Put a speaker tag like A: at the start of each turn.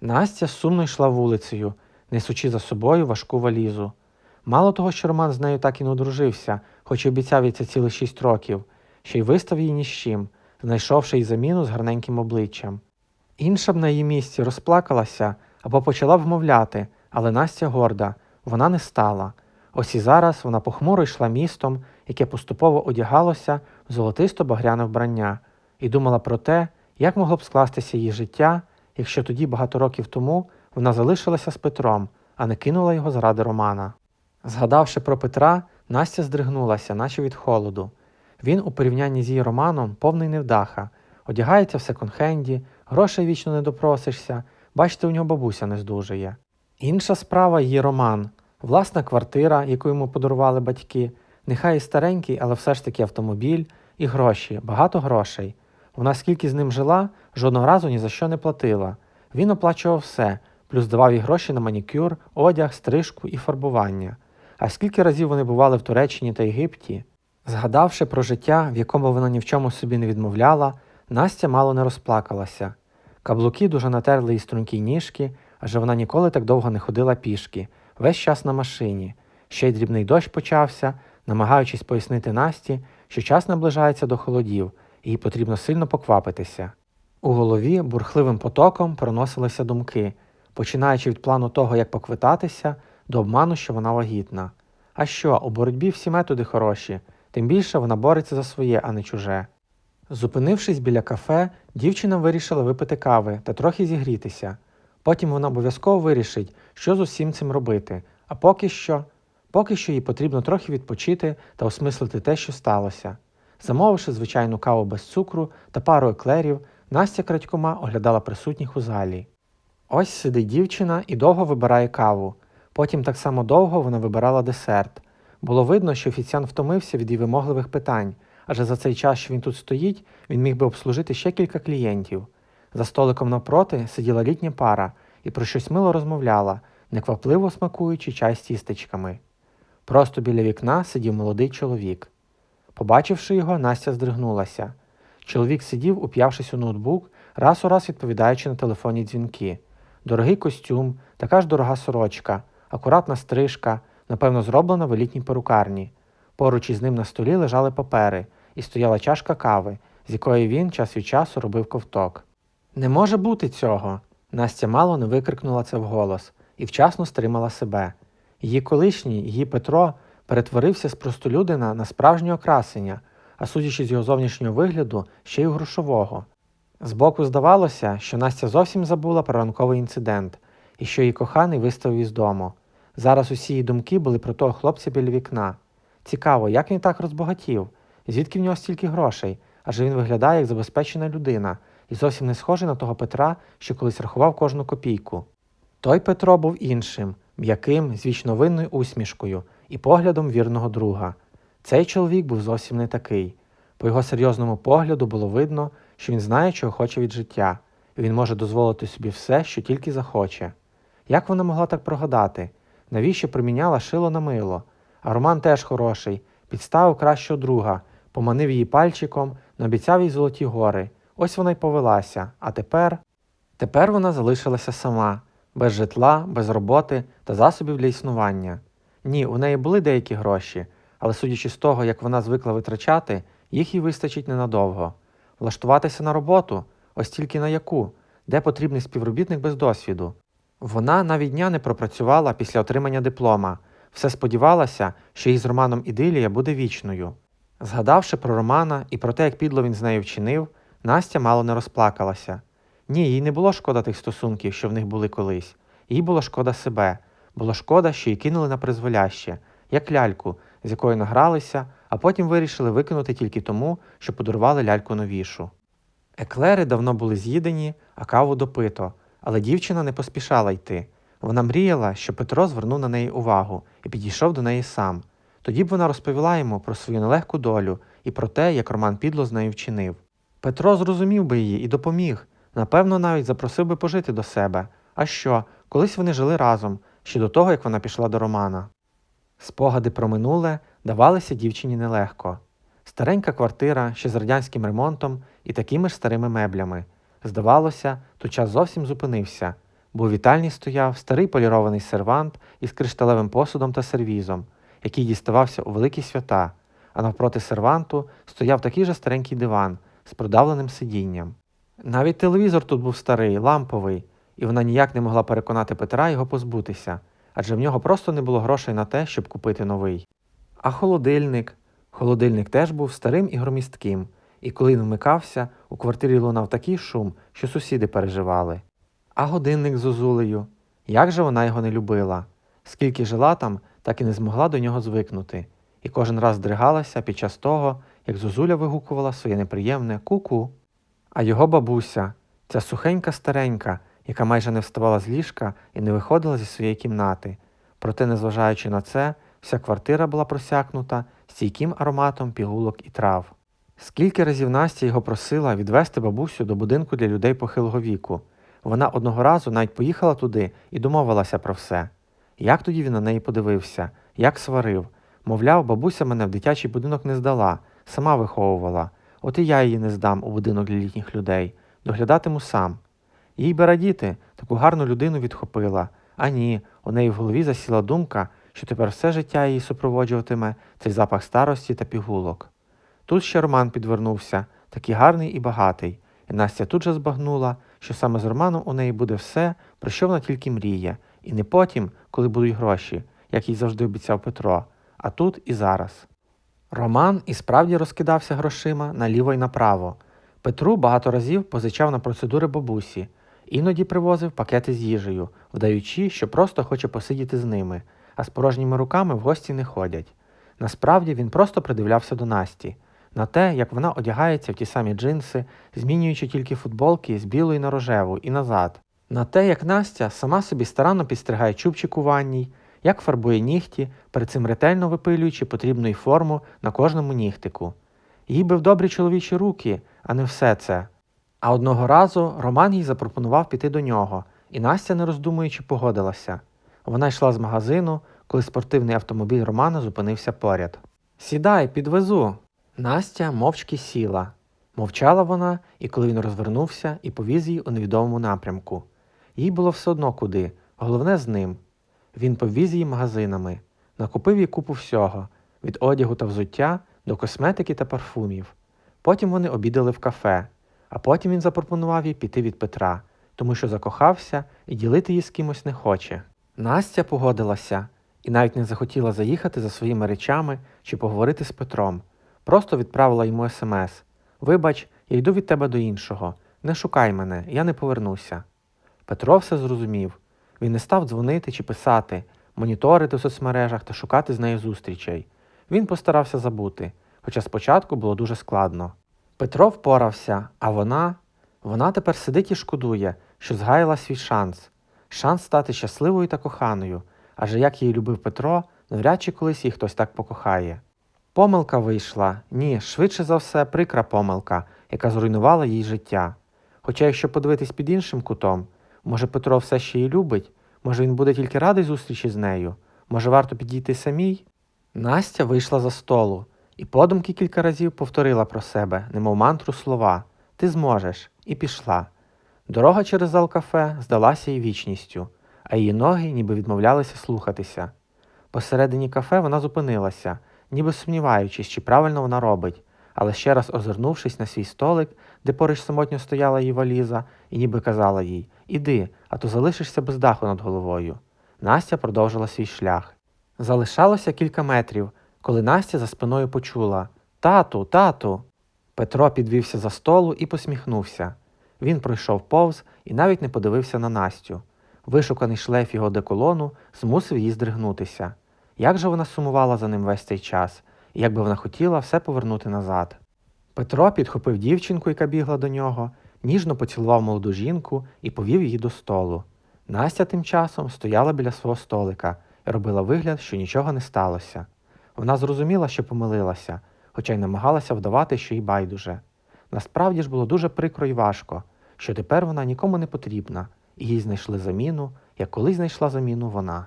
A: Настя сумно йшла вулицею, несучи за собою важку валізу. Мало того, що Роман з нею так і не одружився, хоч і обіцяв їй це цілих шість років, ще й вистав її ні з чим, знайшовши їй заміну з гарненьким обличчям. Інша б на її місці розплакалася або почала вмовляти, але Настя горда, вона не стала. Ось і зараз вона похмуро йшла містом, яке поступово одягалося в золотисто-багряне вбрання, і думала про те, як могло б скластися її життя, якщо тоді багато років тому вона залишилася з Петром, а не кинула його заради Романа. Згадавши про Петра, Настя здригнулася, наче від холоду. Він, у порівнянні з її Романом, повний невдаха, одягається в секонд-хенді, грошей вічно не допросишся, бачите, у нього бабуся не здужує. Інша справа її Роман, власна квартира, яку йому подарували батьки, нехай і старенький, але все ж таки автомобіль, і гроші, багато грошей. Вона скільки з ним жила, жодного разу ні за що не платила. Він оплачував все, плюс давав їй гроші на манікюр, одяг, стрижку і фарбування. А скільки разів вони бували в Туреччині та Єгипті? Згадавши про життя, в якому вона ні в чому собі не відмовляла, Настя мало не розплакалася. Каблуки дуже натерли їй стрункі ніжки, адже вона ніколи так довго не ходила пішки, весь час на машині. Ще й дрібний дощ почався, намагаючись пояснити Насті, що час наближається до холодів, їй потрібно сильно поквапитися. У голові бурхливим потоком проносилися думки, починаючи від плану того, як поквитатися, до обману, що вона вагітна. А що, у боротьбі всі методи хороші, тим більше вона бореться за своє, а не чуже. Зупинившись біля кафе, дівчина вирішила випити кави та трохи зігрітися. Потім вона обов'язково вирішить, що з усім цим робити, а поки що, поки що їй потрібно трохи відпочити та осмислити те, що сталося. Замовивши звичайну каву без цукру та пару еклерів, Настя крадькома оглядала присутніх у залі. Ось сидить дівчина і довго вибирає каву. Потім так само довго вона вибирала десерт. Було видно, що офіціант втомився від її вимогливих питань, адже за цей час, що він тут стоїть, він міг би обслужити ще кілька клієнтів. За столиком навпроти сиділа літня пара і про щось мило розмовляла, неквапливо смакуючи чай з тістечками. Просто біля вікна сидів молодий чоловік. Побачивши його, Настя здригнулася. Чоловік сидів, уп'явшись у ноутбук, раз у раз відповідаючи на телефонні дзвінки. Дорогий костюм, така ж дорога сорочка, акуратна стрижка, напевно, зроблена в елітній перукарні. Поруч із ним на столі лежали папери, і стояла чашка кави, з якої він час від часу робив ковток. Не може бути цього. Настя мало не викрикнула це вголос і вчасно стримала себе. Її колишній, її Петро, перетворився з простолюдина на справжнього красення, а судячи з його зовнішнього вигляду, ще й грошового. Збоку здавалося, що Настя зовсім забула про ранковий інцидент і що її коханий виставив із дому. Зараз усі її думки були про того хлопця біля вікна. Цікаво, як він так розбагатів, звідки в нього стільки грошей, адже він виглядає як забезпечена людина і зовсім не схожий на того Петра, що колись рахував кожну копійку. Той Петро був іншим, м'яким, з вічновинною усмішкою і поглядом вірного друга. Цей чоловік був зовсім не такий. По його серйозному погляду було видно, що він знає, чого хоче від життя, і він може дозволити собі все, що тільки захоче. Як вона могла так прогадати? Навіщо приміняла шило на мило? А Роман теж хороший, підставив кращого друга, поманив її пальчиком, наобіцяв їй золоті гори. Ось вона й повелася. А тепер. Тепер вона залишилася сама, без житла, без роботи та засобів для існування. Ні, у неї були деякі гроші, але судячи з того, як вона звикла витрачати, їх їй вистачить ненадовго. Влаштуватися на роботу, ось тільки на яку, де потрібний співробітник без досвіду. Вона навіть дня не пропрацювала після отримання диплома, все сподівалася, що їй з Романом Ідилія буде вічною. Згадавши про Романа і про те, як підло він з нею вчинив, Настя мало не розплакалася. Ні, їй не було шкода тих стосунків, що в них були колись. Їй було шкода себе, було шкода, що її кинули на призволяще, як ляльку, з якою награлися, а потім вирішили викинути тільки тому, що подарували ляльку новішу. Еклери давно були з'їдені, а каву допито, але дівчина не поспішала йти. Вона мріяла, що Петро звернув на неї увагу і підійшов до неї сам. Тоді б вона розповіла йому про свою нелегку долю і про те, як Роман підло з нею вчинив. Петро зрозумів би її і допоміг, напевно, навіть запросив би пожити до себе. А що, колись вони жили разом, ще до того, як вона пішла до Романа. Спогади про минуле давалися дівчині нелегко. Старенька квартира ще з радянським ремонтом і такими ж старими меблями. Здавалося, тут час зовсім зупинився. бо у вітальні стояв старий полірований сервант із кришталевим посудом та сервізом, який діставався у великі свята, а навпроти серванту стояв такий же старенький диван з продавленим сидінням. Навіть телевізор тут був старий, ламповий, і вона ніяк не могла переконати Петра його позбутися, адже в нього просто не було грошей на те, щоб купити новий. А холодильник. Холодильник теж був старим і громістким, і коли він вмикався, у квартирі лунав такий шум, що сусіди переживали. А годинник з Зозулею. Як же вона його не любила? Скільки жила там, так і не змогла до нього звикнути, і кожен раз здригалася під час того, як Зозуля вигукувала своє неприємне ку-ку. А його бабуся, ця сухенька старенька, яка майже не вставала з ліжка і не виходила зі своєї кімнати. Проте, незважаючи на це, вся квартира була просякнута стійким ароматом пігулок і трав. Скільки разів Настя його просила відвести бабусю до будинку для людей похилого віку. Вона одного разу навіть поїхала туди і домовилася про все. Як тоді він на неї подивився, як сварив. Мовляв, бабуся мене в дитячий будинок не здала, сама виховувала. От і я її не здам у будинок для літніх людей, доглядатиму сам. Їй би радіти, таку гарну людину відхопила. А ні, у неї в голові засіла думка, що тепер все життя її супроводжуватиме цей запах старості та пігулок. Тут ще Роман підвернувся, такий гарний і багатий, і Настя тут же збагнула, що саме з Романом у неї буде все, про що вона тільки мріє, і не потім, коли будуть гроші, як їй завжди обіцяв Петро, а тут і зараз. Роман і справді розкидався грошима наліво й направо. Петру багато разів позичав на процедури бабусі, іноді привозив пакети з їжею, вдаючи, що просто хоче посидіти з ними, а з порожніми руками в гості не ходять. Насправді він просто придивлявся до Насті, на те, як вона одягається в ті самі джинси, змінюючи тільки футболки з білої на рожеву і назад, на те, як Настя сама собі старанно підстригає чубчик у ванній, як фарбує нігті, перед цим ретельно випилюючи потрібну форму на кожному нігтику. Їй би в добрі чоловічі руки, а не все це. А одного разу Роман їй запропонував піти до нього, і Настя, не роздумуючи, погодилася. Вона йшла з магазину, коли спортивний автомобіль Романа зупинився поряд. Сідай, підвезу. Настя мовчки сіла. Мовчала вона, і коли він розвернувся і повіз її у невідомому напрямку. Їй було все одно куди, головне з ним. Він повіз її магазинами, накупив їй купу всього від одягу та взуття до косметики та парфумів. Потім вони обідали в кафе, а потім він запропонував їй піти від Петра, тому що закохався і ділити її з кимось не хоче. Настя погодилася і навіть не захотіла заїхати за своїми речами чи поговорити з Петром. Просто відправила йому смс Вибач, я йду від тебе до іншого. Не шукай мене, я не повернуся. Петро все зрозумів. Він не став дзвонити чи писати, моніторити в соцмережах та шукати з нею зустрічей. Він постарався забути, хоча спочатку було дуже складно. Петро впорався, а вона. Вона тепер сидить і шкодує, що згаяла свій шанс шанс стати щасливою та коханою, адже як її любив Петро, навряд чи колись її хтось так покохає. Помилка вийшла, ні, швидше за все, прикра помилка, яка зруйнувала їй життя. Хоча, якщо подивитись під іншим кутом, може Петро все ще її любить, може він буде тільки радий зустрічі з нею, може варто підійти самій? Настя вийшла за столу і подумки кілька разів повторила про себе, немов мантру слова Ти зможеш, і пішла. Дорога через зал кафе здалася їй вічністю, а її ноги ніби відмовлялися слухатися. Посередині кафе вона зупинилася, ніби сумніваючись, чи правильно вона робить, але ще раз озирнувшись на свій столик, де поруч самотньо стояла її валіза, і ніби казала їй Іди, а то залишишся без даху над головою. Настя продовжила свій шлях. Залишалося кілька метрів, коли Настя за спиною почула Тату, тату. Петро підвівся за столу і посміхнувся. Він пройшов повз і навіть не подивився на Настю. Вишуканий шлейф його деколону змусив її здригнутися. Як же вона сумувала за ним весь цей час, і як би вона хотіла все повернути назад. Петро підхопив дівчинку, яка бігла до нього, ніжно поцілував молоду жінку і повів її до столу. Настя тим часом стояла біля свого столика і робила вигляд, що нічого не сталося. Вона зрозуміла, що помилилася, хоча й намагалася вдавати, що їй байдуже. Насправді ж було дуже прикро і важко, що тепер вона нікому не потрібна, і їй знайшли заміну, як колись знайшла заміну вона.